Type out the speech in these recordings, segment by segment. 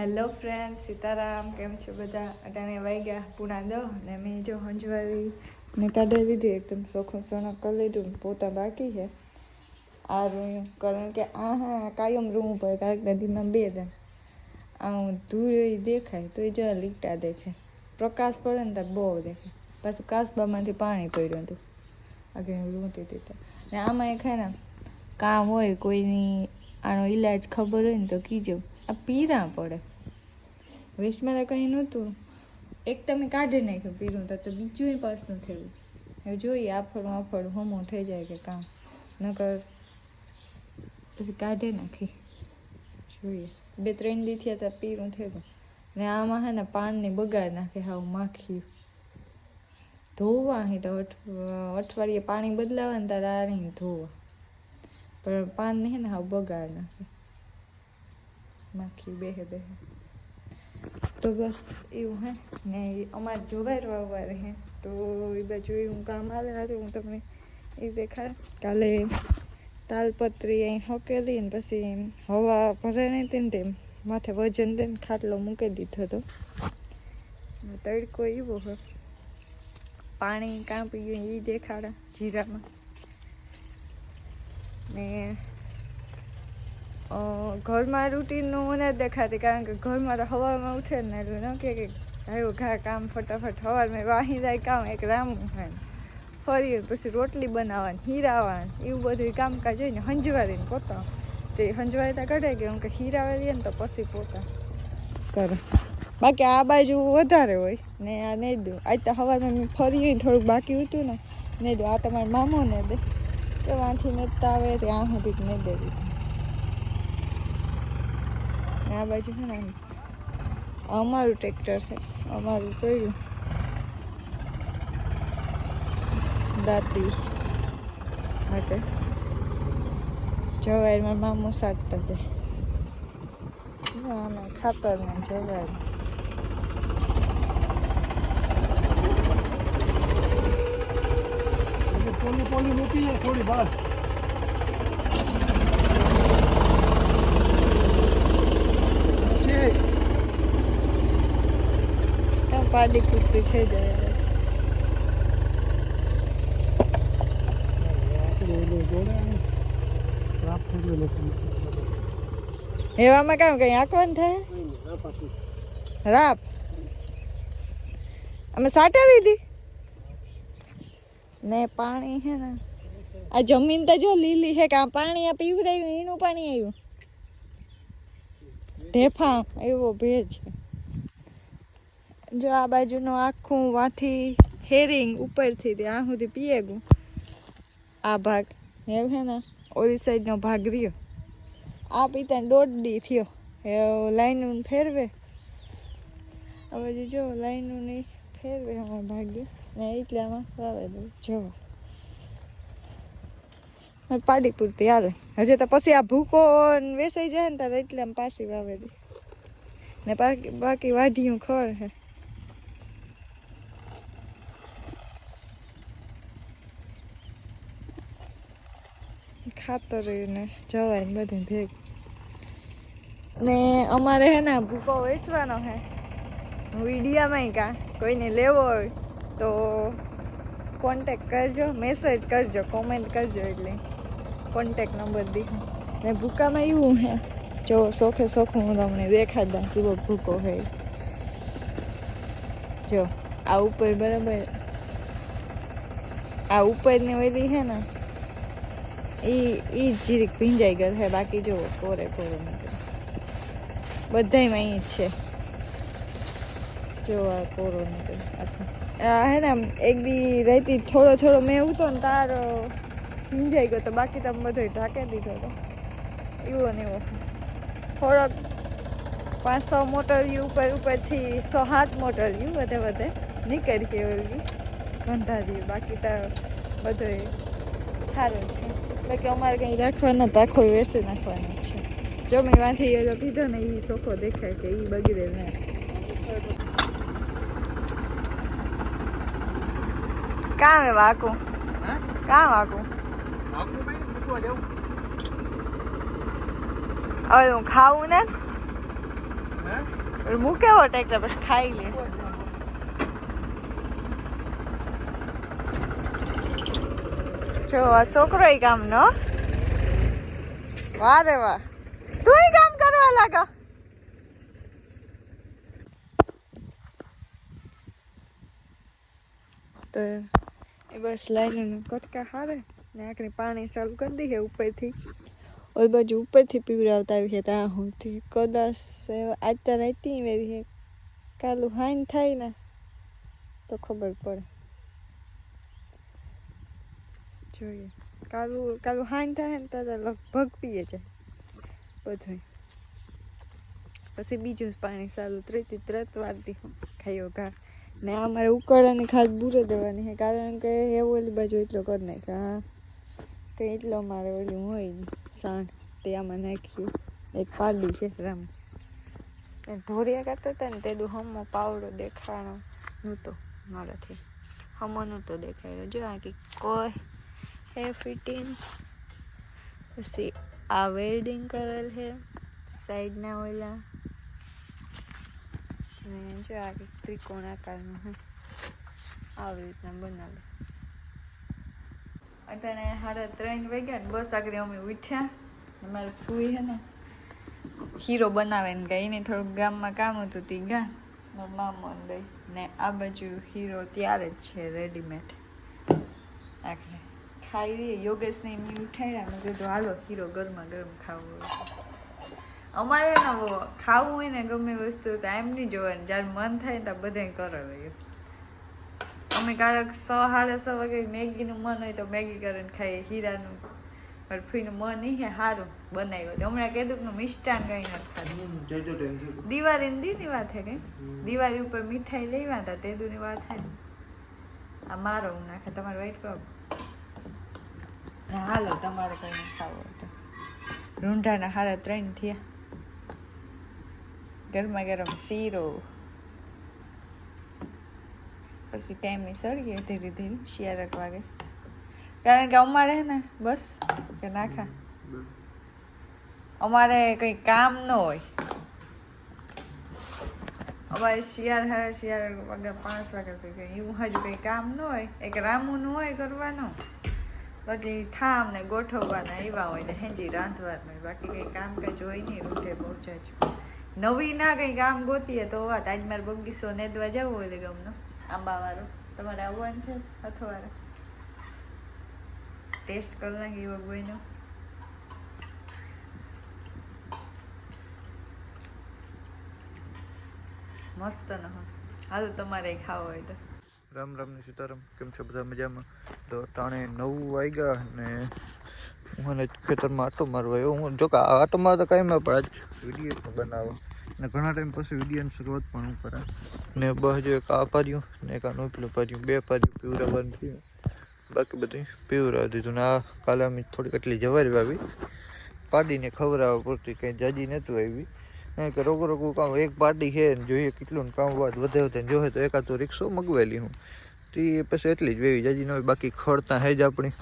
Hello friend Sitaram, કેમ છો બધા? અટાણે ગયા પૂણા દો ને મેં જો હંજવાવી. ને કાઢી લીધી એકદમ સોખું સોના કરી લીધું પોતા બાકી છે. આ રૂમ, કારણ કે આ હા કાયમ રૂવું પડે કારણ કે નદીમાં બે દે. આમ ધૂળ દેખાય, તો એ જરા લીટા દેખે. પ્રકાશ પડે ને ત્યારે બહુ દેખાય પાછું કાસબામાંથી પાણી પડ્યું હતું. આગળ રૂંતી દીધું ને આમાં એ ખાય ને, કામ હોય કોઈની, આનો ઈલાજ ખબર હોય ને તો કીજો. આ પીરા પડે. વેસ્ટમાં તો કંઈ નહોતું. એક તમે કાઢી નાખ્યું પીરું, તો બીજું પાછું થયું. હવે જોઈએ આફળું આફળું હમો થઈ જાય કે કામ નકર પછી કાઢી નાખી. જોઈએ. બે ત્રણ દી થયા ત્યાં પીરું થયું. ને આમાં હે ને પાનને બગાડ નાખે હાવ માખી. ધોવા હે તો અઠ- અઠવાડિયે પાણી બદલાવે ને ત્યારે આ ધોવા. પણ પાન હે ને હાવ બગાડ નાખે. માખી બેહે બેહે. તો બસ. એવું હે? ને અમારે જોવાય વાવવા હે, તો એ બાજુ હું કામ આવે હારે હું તમને એ દેખાડ. કાલે તાલપત્રી અહીં હકેલી ને પછી હવા ભરે નહીં તેમ તેમ, માથે વજન દઈને ખાટલો મૂકી દીધો હતો. તડકો એવો હોય પાણી કાપી ગયું એ દેખાડે જીરામાં. ને ઘરમાં રૂટીનનું મને જ દેખાતી કારણ કે ઘરમાં તો સવારમાં ઉઠે ને એટલું ન કે કે ઘા કામ ફટાફટ સવારમાં વાહી જાય કામ, એક રામું હોય ફરી પછી રોટલી બનાવવાની હીરાવાની એવું બધું કામકાજ હોય ને, હંજવારીને પોતા. તે હંજવારી તો કઢાઈ ગયું કે હીરાવાળી ને તો પછી પોતા. કરે. બાકી આ બાજુ વધારે હોય. ને આ નહીં દઉં આજ તો સવારમાં ફરી હોય થોડુંક બાકી હતું ને નહીં દઉં આ તમારા મામો ને દે. તો વાંથી નેતા આવે, ત્યાં સુધી નહીં દે દીધું. ને આ બાજુ છે ને અમારું ટ્રેક્ટર છે. અમારું કર્યું. દાંતી માટે. જવારમાં મામો સાટતા છે આમાં ખાતર ને જવાયર. પોલી પોલી મૂકી થોડી બહાર છે ક્યાં પાડી કૂદતી થઈ જાય. એવામાં કેમ કઈ આંકવાનું થાય? રાપ. અમે સાટા લીધી ને પાણી હે ને. આ જમીન તો જો લીલી છે કે આ પાણી આ પીવડાયું, એનું પાણી આવ્યું. ઢેફા, એવો ભેજ. છે જો આ બાજુનું આખું વાથી હેરિંગ ઉપરથી ત્યાં સુધી પીએ ગયું આ ભાગ એવું હે ને, ઓલી સાઈડનો ભાગ રહ્યો. આ પીતા દોઢ થયો. હે લાઈન ફેરવે. આ બાજુ જો લાઈનું નહીં ફેરવે આમાં ભાગ્ય ને એટલે આમાં વાવે દઉં જવા પાડી પૂરતી હાલે. હજી તો પછી આ ભૂકો વેસાઈ જાય ને ત્યારે એટલે આમ પાછી વાવે દે. ને બાકી બાકી વાઢિયું ખર હે. ખાતર ને જવાય ને બધું ભેગ. ને અમારે હે ને ભૂકો વેચવાનો હે. વિડીયામાં કાં કોઈને લેવો હોય તો કોન્ટેક કરજો મેસેજ કરજો કોમેન્ટ કરજો એટલે કોન્ટેક નંબર દીધો. ને ભૂકામાં એવું હે. જો સોખે સોખું હું તમને દેખાડતા કેવો ભૂકો હે. જો, આ ઉપર બરાબર, આ ઉપરની ઓલી હે ને એ જ જીરીક ભીંજાઈ ગયો છે. બાકી જો, કોરે કોરે નીકળે બધાયમાં અહીં જ છે. જો આ કોરો નીકળે હે ને એક દી રહેતી થોડો થોડો મેં ઉતો ને તારો ભીંજાઈ ગયો તો બાકી તમે બધો ઢાંકી દીધો તો. એવો ને એવો. થોડોક પાંચ, છ વ્યૂ ઉપર, ઉપરથી સો સાત વ્યૂ વધે વધે નીકળી ગયો એવી ગંધારી. બાકી તો બધો સારું છે. બાકી અમારે કંઈ રાખવાના તો આખો વેસી નાખવાનો છે જો મેં વાંથી એ કીધો ને એ ચોખ્ખો દેખાય કે એ બગડે ને કામ હે વાકું હા કામ વાકું આખું ભાઈ મૂકવા જાઉં હવે હું ખાવું ને હે પણ મૂકેવો ટેકલા બસ ખાઈ લે જો આ છોકરો કામ નો? વાહ રે વાહ. તું કામ કરવા લાગા. તો એ બસ લાઈન કટકા હારે, ને આખરે પાણી ચાલુ કરી દઈએ ઉપરથી. ઓલ બાજુ ઉપરથી પીવડાવતા આવી છે ત્યાં સુધી કદાચ આજ તો રહેતી વેરી કાલું હાઈન થાય ને, તો ખબર પડે. જોઈએ. કાલું કાલું હાઈન થાય ને ત્યારે લગભગ પીએ જાય બધું પછી બીજું પાણી સારું ત્રીજી ત્રત વારતી ખાયો ઘા. ને આ મારે ઉકળાની ખાટ બૂરે દેવાની છે, કારણ કે એવું ઓલી બાજુ એટલો કરી નાખે હા. કંઈ એટલો મારે ઓલું હોય સાણ, તે આમાં નાખીએ. એક પાડી છે રામ. ધોરિયા કરતા હતા ને તેનું હમો પાવડો દેખાણો નહોતો મારાથી. હમો નહોતો દેખાડ્યો જો આ કંઈક કોઈ હે ફિટિંગ પછી આ વેલ્ડિંગ કરેલ છે, સાઈડના ઓલા. ને જો આ એક ત્રિકોણ આકારનું આવી રીતના બનાવે. અત્યારે સાડા ત્રણ વાગ્યા ને બસ આગળ અમે ઉઠ્યા. મારે ફૂઈ હે ને, હીરો બનાવે ને ગઈ ને થોડુંક ગામમાં કામ હતું તે ગા. મારા મામા લઈ ને આ બાજુ હીરો ત્યારે જ છે રેડીમેડ આખરે. ખાઈ રહી યોગેશને એમની ઉઠાડ્યા મેં કીધું હાલો હીરો ગરમા ગરમ ખાવું હોય. અમારે ને ખાવું હોય ને ગમે વસ્તુ તો એમ નહીં જોવાનું. જ્યારે મન થાય ને ત્યારે બધાય કરાવે અમે ક્યારેક સ સાડા સો વાગે મેગીનું મન હોય તો મેગી કરીને ખાઈએ હીરાનું. મારી ફૂઈનું મન નહીં હે સારું બનાવ્યું તો હમણાં કીધું કે મિષ્ટાન કંઈ નથી ખાધું. દિવાળીની દીની વાત છે કંઈ? દિવાળી ઉપર મીઠાઈ લેવા હતા તે દુની વાત છે ને. આ મારો હું નાખે તમારે વાઈટ ના હાલો, તમારે કઈ ખાવું તો. રૂંઢાના હારા ત્રણ થયા. ગરમા ગરમ શીરો. પછી ટાઈમે સળીએ ધીરે ધીરે શિયાળક વાગે. કારણ કે અમારે હે ને, બસ, કે નાખા અમારે કંઈ કામ ન હોય. અમારે શિયાળ, હારે શિયાળ વાગે પાંચ વાગે કંઈ એવું હજુ કંઈ કામ ન હોય. એક રામુનું હોય કરવાનું. બાકી ઠામ ને ગોઠવવાના એવા હોય ને હેંજી રાંધવાનું બાકી કંઈ કામ કાંઈ જોઈ નહીં, રૂઠે પહોંચાડજો નવી ના કંઈ કામ ગોતીએ તો વાત. આજ મારે બગીચો નેદવા જવું હોય તો ગમનો. આંબાવાળો. તમારે આવવાનું છે અથવાળો ટેસ્ટ કરી નાખી એવો કોઈનો મસ્ત ન હાલ, તમારે ખાવો હોય તો. રામ રામ ને સીતારામ. કેમ છો? બધા મજામાં? તો ટાણે નવ વાગ્યા ને હું ખેતરમાં આટો મારવા આવ્યો. હું જો કે આટો મારતા કાંઈ મેં પણ આજ વીડિયો બનાવો. ને ઘણા ટાઈમ પછી વિડીયોની શરૂઆત પણ હું કરા ને બસ એક આ પાર્યું ને એક આ નોપલું પાર્યું બે પાર્યું પીવડાવવાનું થયું. બાકી બધું પીવરા દીધું. ને આ કાલે અમે થોડીક એટલી જવારી વાવી. પાડીને ખવડાવવા પૂરતી કંઈ જાજી નહોતું આવી. કારણ કે રોગો રોગું કામ, એક પાર્ટી છે જોઈએ કેટલું કામ વાત વધે વધે જોવે તો એકાદ રિક્ષો મગવેલી હું. તે પછી એટલી જ વેવી, જાજી ન હોય, બાકી ખડતા હે જ આપણી.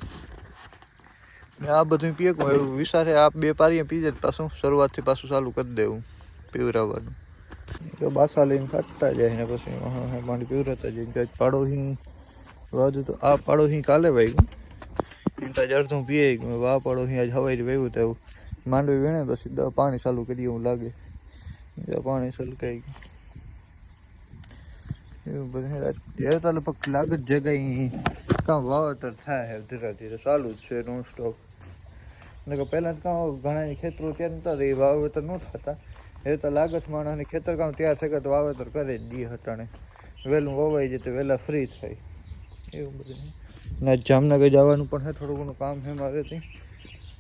આ બધું પીએ કોણ એવું વિચારે આ બે પારીએ પી જાય પાછું, શરૂઆતથી પાછું ચાલુ કરી દેવું પીવરાવવાનું તો બાસા લઈને કાઢતા જાય ને પછી, હા હા પાણી પીવરાતા જાય. પાડો પાડોશી વાદું તો, આ પાડોશી કાલે વાગ્યું એમ તો અડધું પીએ ગયું આ પાડોશી આજ હવાઈ વાવ્યું તો એવું. માંડવી વીણે પછી પાણી ચાલુ કરીએ એવું લાગે. પાણી છલકાઈ ગયું એવું બધું. એ તો લાગે જ જગ્યાએ કાં વાવેતર થાય ધીરે ધીરે ચાલુ જ છે નોન સ્ટોપ કે પહેલાં કાં ઘણા ખેતરો ત્યાં નતા એ વાવેતર ન થતા. એ તો લાગત માણસને ખેતર કામ તૈયાર થાય તો વાવેતર કરે જ દી હટાણે. વહેલું વવાઈ જાય તો વહેલા ફ્રી થાય. એવું બધું. ને જામનગર જવાનું પણ છે, થોડું ઘણું કામ છે મારે ત્યાં.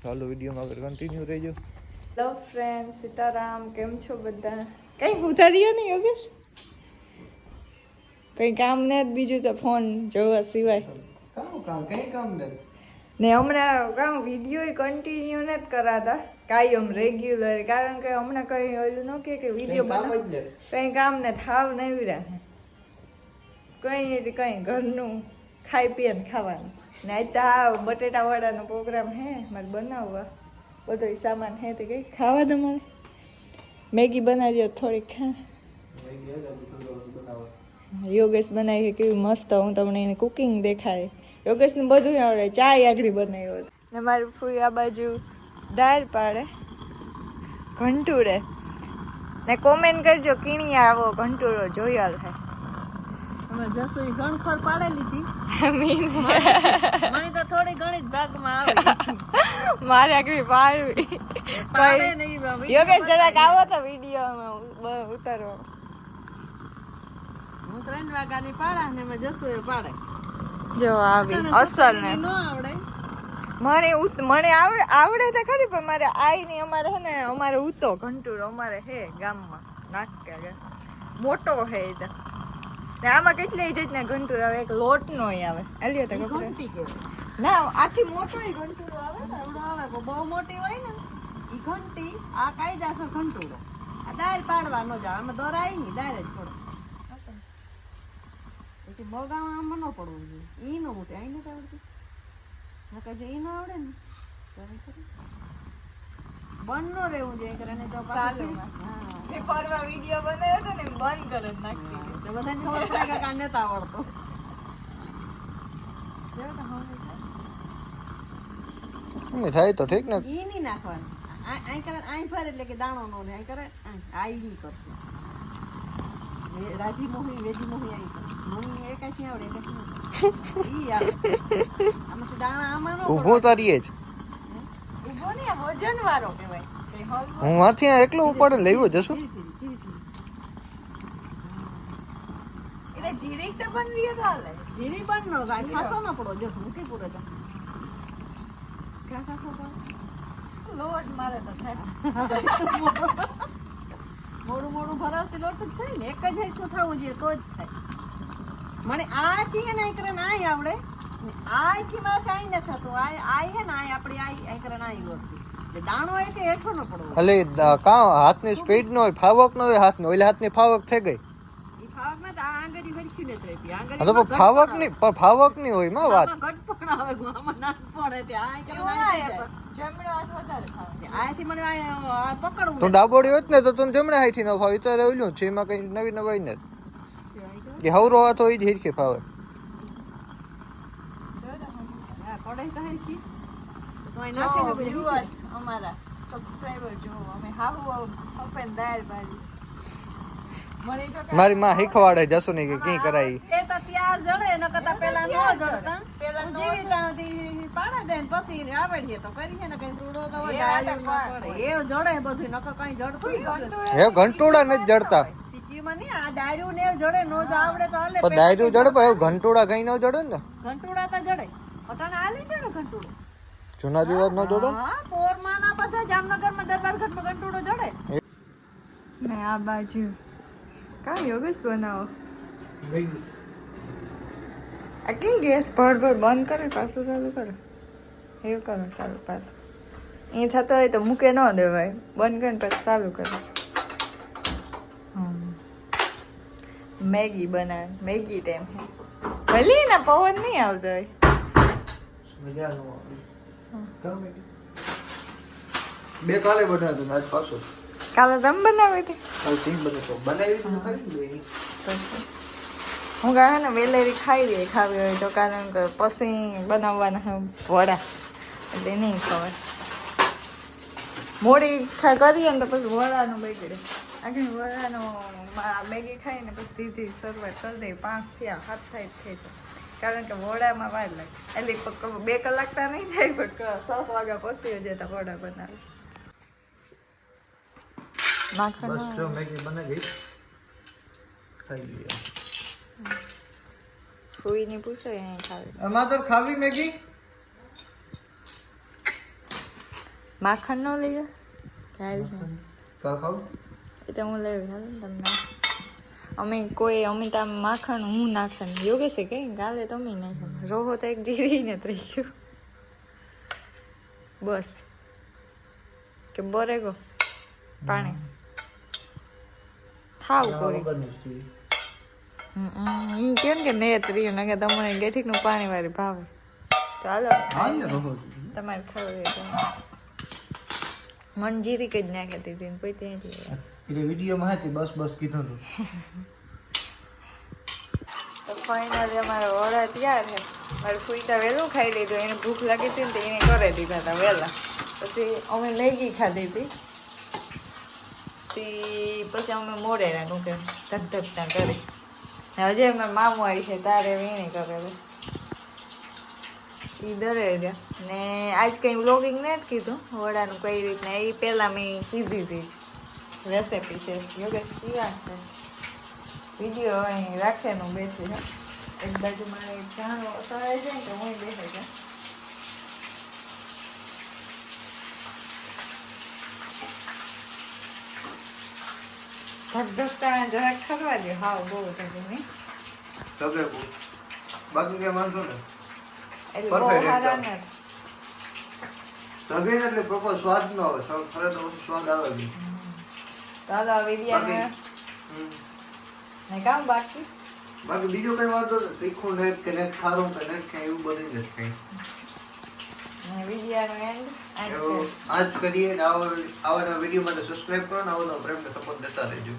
ચાલો વિડીયોમાં આગળ કન્ટિન્યુ રહેજો. હેલો ફ્રેન્ડ સીતારામ, કેમ છો બધા? કઈ ઉતાર્યો નહીં, યોગેશ? કઈ કામ ને જ બીજું તો ફોન જોવા સિવાય. કામ કામ કઈ કામ નહીં ને હમણાં કામ વીડિયો કન્ટિન્યુ નથી કરાતા. કાયમ રેગ્યુલર કારણ કે હમણાં કઈ ઓલું ન કે કે વીડિયો બનાવ કઈ કામ ને થાવ નહીં રાખે કઈ કઈ ઘરનું ખાઈ પીએ ને ખાવાનું. ને આજ તો આ બટેટા વડાનો પ્રોગ્રામ હે મારે બનાવવા. બધો સામાન હે તો કઈ ખાવા દો મારે મેગી બનાવી દો થોડીક ખા યોગેશ બનાવી છે કેવી મસ્ત હું તમને એને કુકિંગ દેખાય યોગેશને બધું આવડે ચા આગળ બનાવ્યો ને મારું ફૂઈ આ બાજુ દાળ પાડે ઘંટુડે. ને કોમેન્ટ કરજો કીણી આવો ઘંટુડો જોયો છે અમે જસુ ઈ ગણખોર પાડે લીધી મીન તો થોડી ઘણી જ ભાગમાં આવે. મારે આગળ પાડવી. યોગેશ જરાક આવો તો વિડીયોમાં ઉતારવા. ત્રણ વાગ્યાની પાડા ને અમે જસુ એ પાડે જો આવી અસલ ને. ન આવડે. મને મને આવડે આવડે તો ખરી પણ મારે આઈ ની અમારે હે ને અમારે ઉતો ઘંટુર અમારે હે ગામમાં નાકે મોટો હે એ તો. ને આમાં કેટલી જાતના ઘંટુર આવે એક લોટ નો આવે. અલ્યો તો ઘંટી કે. ના આથી મોટો ઘંટુર આવે ને. એવડો આવે બહુ મોટી હોય ને ઈ ઘંટી આ કાયદાસર ઘંટુડો આ દાળ પાડવાનો જ આવે આમાં દોરાય નહીં દાળ જ પડે. પછી બગામાં આમાં ન પડવું જોઈએ. ઈ ન મોટી આઈ નથી આવડતી. નકર જો ઈ ન આવડે ને તો બંધ નો રહેવું જોઈએ કરીને તો પાછું હા. મેં વીડિયો બનાવ્યો હતો ને બંધ કરી નાખી તો બધાને ખબર પડે કે આ નથી આવડતો. થાય તો ઠીક ને. ઈ નહીં નાખવાનું. આઈ કરે આઈ ફરે એટલે કે દાણો નો ને આઈ કરે આઈ નહીં કરતું રાજી મોહી વેજી મોહી આઈ કરે મોહી આવડે આવે દાણા આમાં તો રહીએ જ. ઊભો ને વજન વાળો કહેવાય. હું આથી એકલો ઉપાડે લેવો જશું? જીરીક તો બનવી તો હાલે. ધીરે બંધ નો થાય ફાંસો ન પડો. જો મૂકી પૂરે તો. ક્યાં ફાંસો લોટ મારે તો થાય. મોડું મોડું ભરાવતી લોટ જ થાય ને એક જ હેઠું થવું જોઈએ તો જ થાય. મને આથી હે ને કરે ને આવડે. આથી મારે કાંઈ ન થતું. આ આ હે ને આ આપણી આઈ આઈ ના ને એટલે હાથની સ્પીડ નો હોય ફાવક નો હોય હાથનો એટલે હાથની ફાવક થઈ ગઈ. તો પણ ફાવકની પણ ફાવકની હોયમાં વાત. આવે આમાં નાનપણ હતી ને ના આ પકડવું તું ડાબોડી હોત ને તો તું જમણે હાથથી ન ફાવી. તો રહેલું છે એમાં કઈ નવી નવાઈ નથી એ હવરો હાથ હોય જ હિરખે ફાવે. અમારા સબસ્ક્રાઈબર જો અમે હાવ ઓપન દાળ ભાજી. મને તો કાંઈ મારી માં શીખવાડે જશું ને કે કી કરાય. એ તો ત્યાર જડે ન કરતા પેલા ન જડતા. પેલા ન જીવિતામાંથી પાડે દે ને પછી આવડીએ તો કરી ને કઈ રૂડો તો એ જડે બધું નકર કઈ જડતું. હે ઘંટોડા નથી જડતા. સિટીમાં નહીં, આ ને જડે નો જ આવડે તો હાલે. પણ દાયરું જડે પણ એવું ઘંટોડા કઈ ન જડે ને? ઘંટુડા તો જડે. અટાણે હાલી જડે ઘંટુડો. જૂના દિવસ ન જડે? હા પોરમાં ના બધા જામનગરમાં દરબાર ઘંટુડો જડે. ને આ બાજુ કાં યોગેશ બનાવો. આ કેમ ગેસ ભર ભર બંધ કરે પાછું ચાલુ કરે? એવું કરો સારું પાછું. એ થતો હોય તો મૂકે ન દેવાય. બંધ કરીને પછી ચાલુ કરે. મેગી બનાવે. મેગી ટાઈમ ભલી ભલે ને પવન નહીં આવતો હોય. બે કાલે બનાવ્યો આજ પાછું. કાલે તમે બનાવી હતી? હું કહે ને વેલેરી ખાઈ લઈએ ખાવી હોય તો કારણ કે પછી બનાવવાના વડા. એટલે નહીં ખબર મોડી ખા કરીએ ને તો પછી વડાનું બગડે. આખી વડાનો મેગી ખાઈને પછી ધીરે શરૂઆત કરી દઈએ. પાંચ થયા સાત સાઈડ થઈ જાય. કારણ કે વડામાં વાર લાગે. એટલે બે કલાક તો નહીં થાય પણ સાત વાગ્યા પછી જતા વડા બનાવે. માખણ બસ જો મેગી બને ગઈ. ખાઈ લઈએ. ફૂઈને પૂછો અહીં ખાવી. તો ખાવી મેગી? માખણ નો લઈ ક્યારે કા ખાવ. એ તો હું લઈ હાલ ને તમને. અમે કોઈ અમે તો માખણ હું નાખન યોગેશે કે ગાલે તમે નાખન રોહો તો એક જીરી ને ગયું. બસ. કે બરે ગો. પાણી. થાવ કોઈ. હમ કેમ કે નેત રહ્યું ને કે તમને ગેઠીકનું પાણી વાળી ભાવે. રહો તમારે ખબર હોય તો. મન જીરી જ નાખી દીધી ને પછી ત્યાંથી એટલે વિડીયોમાં હતી બસ બસ કીધું હતું. તો ફાઇનલી અમારો ઓર્ડર તૈયાર છે. મારે ફૂલતા વહેલું ખાઈ લીધું. એને ભૂખ લાગી હતી ને તો એને કરી દીધા હતા વહેલા. પછી અમે મેગી ખાધી હતી. તે પછી અમે મોડે રાખ્યું કે ધક ધકતા ના ને હજી અમે મામું આવી છે, તારે એને કરેલું એ દરે ગયા ને આજ કંઈ વ્લોગિંગ નથી કીધું. વડાનું કઈ રીતના એ પહેલાં મેં કીધી હતી. રેસેપી છે. યોગેશ પીવા છે. વીડિયો અહીં રાખેનું બેઠી એક બાજુ મારે જાણો સવારે જાય કે તો હું બેસે છે. ધગધગતા જરાક ખરવા દો હાવ બહુ થતું નહીં સગે બાકી વાંધો ને એટલે બહુ સારા એકદમ. નથી એટલે પ્રોપર સ્વાદ ન આવે. ખરે તો સ્વાદ આવે છે ચાલો વિડીયાને હમ. ને કામ બાકી? બાકી બીજું કઈ વાંધો નથી તીખું ને કે ને ખારું કે ને કઈ એવું બધું નથી કઈ. વિડીયાનો એન્ડ આજ કરીએ આવા વીડિયો માટે સબસ્ક્રાઇબ કરો ને આવો પ્રેમને સપોર્ટ દેતા રહેજો.